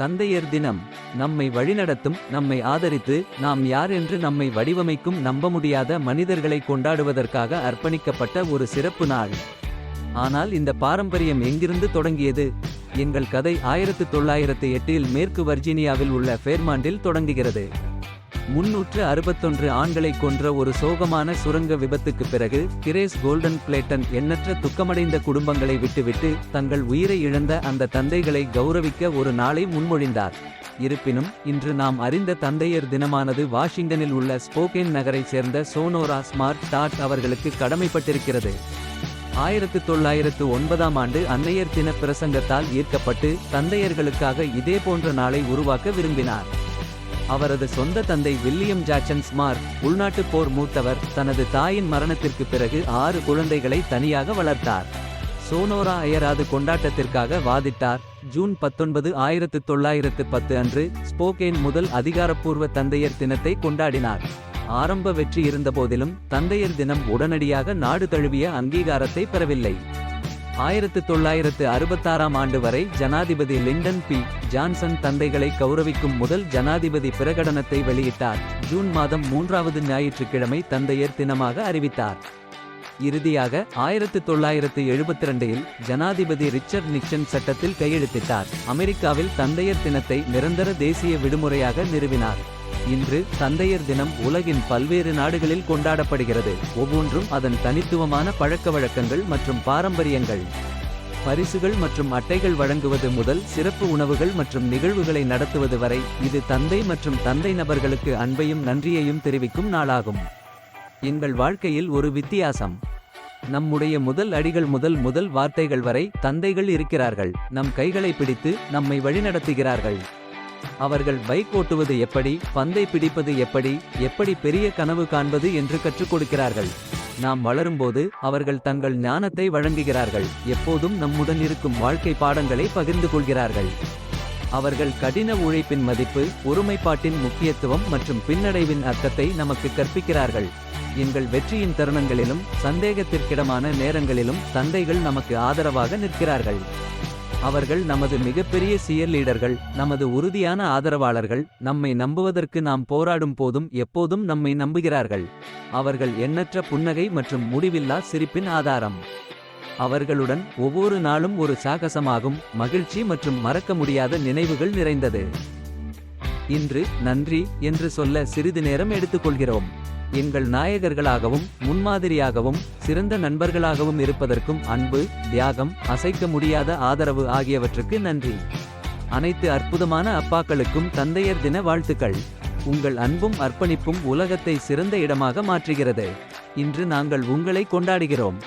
தந்தையர் தினம் நம்மை வழிநடத்தும் நம்மை ஆதரித்து நாம் யார் என்று நம்மை வடிவமைக்கும் நம்ப முடியாத மனிதர்களை கொண்டாடுவதற்காக அர்ப்பணிக்கப்பட்ட ஒரு சிறப்பு நாள். ஆனால் இந்த பாரம்பரியம் எங்கிருந்து தொடங்கியது? எங்கள் கதை ஆயிரத்து தொள்ளாயிரத்து எட்டில் மேற்கு வர்ஜீனியாவில் உள்ள ஃபேர்மாண்டில் தொடங்குகிறது. முன்னூற்று அறுபத்தொன்று ஆண்களை கொன்ற ஒரு சோகமான சுரங்க விபத்துக்கு பிறகு கிரேஸ் கோல்டன் பிளேட்டன் எண்ணற்ற துக்கமடைந்த குடும்பங்களை விட்டுவிட்டு தங்கள் உயிரை இழந்த அந்த தந்தைகளை கௌரவிக்க ஒரு நாளை முன்மொழிந்தார். இருப்பினும் இன்று நாம் அறிந்த தந்தையர் தினமானது வாஷிங்டனில் உள்ள ஸ்போகேன் நகரைச் சேர்ந்த சோனோரா ஸ்மார்ட் டாட் அவர்களுக்கு கடமைப்பட்டிருக்கிறது. ஆயிரத்து தொள்ளாயிரத்து ஒன்பதாம் ஆண்டு அன்னையர் தின பிரசங்கத்தால் ஈர்க்கப்பட்டு தந்தையர்களுக்காக இதே போன்ற நாளை உருவாக்க விரும்பினார். அவரது சொந்த தந்தை வில்லியம் ஜாக்சன் ஸ்மார்ட் உள்நாட்டுப் போர் மூத்தவர். தனது தாயின் மரணத்திற்கு பிறகு ஆறு குழந்தைகளை தனியாக வளர்த்தார். சோனோரா அயராது கொண்டாட்டத்திற்காக வாதிட்டார். ஜூன் பத்தொன்பது ஆயிரத்து தொள்ளாயிரத்து பத்து அன்று ஸ்போகேன் முதல் அதிகாரப்பூர்வ தந்தையர் தினத்தை கொண்டாடினார். ஆரம்ப வெற்றி இருந்தபோதிலும் தந்தையர் தினம் உடனடியாக நாடு தழுவிய அங்கீகாரத்தை பெறவில்லை. ஆயிரத்து தொள்ளாயிரத்து அறுபத்தாறாம் ஆண்டு வரை ஜனாதிபதி லிண்டன் பி. ஜான்சன் தந்தைகளை கௌரவிக்கும் முதல் ஜனாதிபதி பிரகடனத்தை வெளியிட்டார். ஜூன் மாதம் மூன்றாவது ஞாயிற்றுக்கிழமை தந்தையர் தினமாக அறிவித்தார். இறுதியாக ஆயிரத்து தொள்ளாயிரத்து எழுபத்தி ரெண்டில் ஜனாதிபதி ரிச்சர்ட் நிக்சன் சட்டத்தில் கையெழுத்திட்டார். அமெரிக்காவில் தந்தையர் தினத்தை நிரந்தர தேசிய விடுமுறையாக நிறுவினார். இன்று தந்தையர் தினம் உலகின் பல்வேறு நாடுகளில் கொண்டாடப்படுகிறது. ஒவ்வொன்றும் அதன் தனித்துவமான பழக்க வழக்கங்கள் மற்றும் பாரம்பரியங்கள். பரிசுகள் மற்றும் அட்டைகள் வழங்குவது முதல் சிறப்பு உணவுகள் மற்றும் நிகழ்வுகளை நடத்துவது வரை இது தந்தை மற்றும் தந்தை நபர்களுக்கு அன்பையும் நன்றியையும் தெரிவிக்கும் நாளாகும். எங்கள் வாழ்க்கையில் ஒரு வித்தியாசம். நம்முடைய முதல் அடிகள் முதல் முதல் வார்த்தைகள் வரை தந்தைகள் இருக்கிறார்கள். நம் கைகளை பிடித்து நம்மை வழிநடத்துகிறார்கள். அவர்கள் பைக் ஓட்டுவது எப்படி பந்தை பிடிப்பது எப்படி எப்படி பெரிய கனவு காண்பது என்று கற்றுக் கொடுக்கிறார்கள். நாம் வளரும்போது அவர்கள் தங்கள் ஞானத்தை வழங்குகிறார்கள். எப்போதும் நம்முடன் இருக்கும் வாழ்க்கை பாடங்களை பகிர்ந்து கொள்கிறார்கள். அவர்கள் கடின உழைப்பின் மதிப்பு ஒருமைப்பாட்டின் முக்கியத்துவம் மற்றும் பின்னடைவின் அர்த்தத்தை நமக்கு கற்பிக்கிறார்கள். எங்கள் வெற்றியின் தருணங்களிலும் சந்தேகத்திற்கிடமான நேரங்களிலும் தந்தைகள் நமக்கு ஆதரவாக நிற்கிறார்கள். அவர்கள் நமது மிகப்பெரிய சியர்லீடர்கள் நமது உறுதியான ஆதரவாளர்கள் நம்மை நம்புவதற்கு நாம் போராடும் போதும் எப்போதும் நம்மை நம்புகிறார்கள். அவர்கள் எண்ணற்ற புன்னகை மற்றும் முடிவில்லா சிரிப்பின் ஆதாரம். அவர்களுடன் ஒவ்வொரு நாளும் ஒரு சாகசமாகும் மகிழ்ச்சி மற்றும் மறக்க முடியாத நினைவுகள் நிறைந்தது. இன்று நன்றி என்று சொல்ல சிறிது நேரம் எடுத்துக்கொள்கிறோம். எங்கள் நாயகர்களாகவும் முன்மாதிரியாகவும் சிறந்த நண்பர்களாகவும் இருப்பதற்கும் அன்பு தியாகம் அசைக்க முடியாத ஆதரவு ஆகியவற்றுக்கு நன்றி. அனைத்து அற்புதமான அப்பாக்களுக்கும் தந்தையர் தின வாழ்த்துக்கள். உங்கள் அன்பும் அர்ப்பணிப்பும் உலகத்தை சிறந்த இடமாக மாற்றுகிறது. இன்று நாங்கள் உங்களை கொண்டாடுகிறோம்.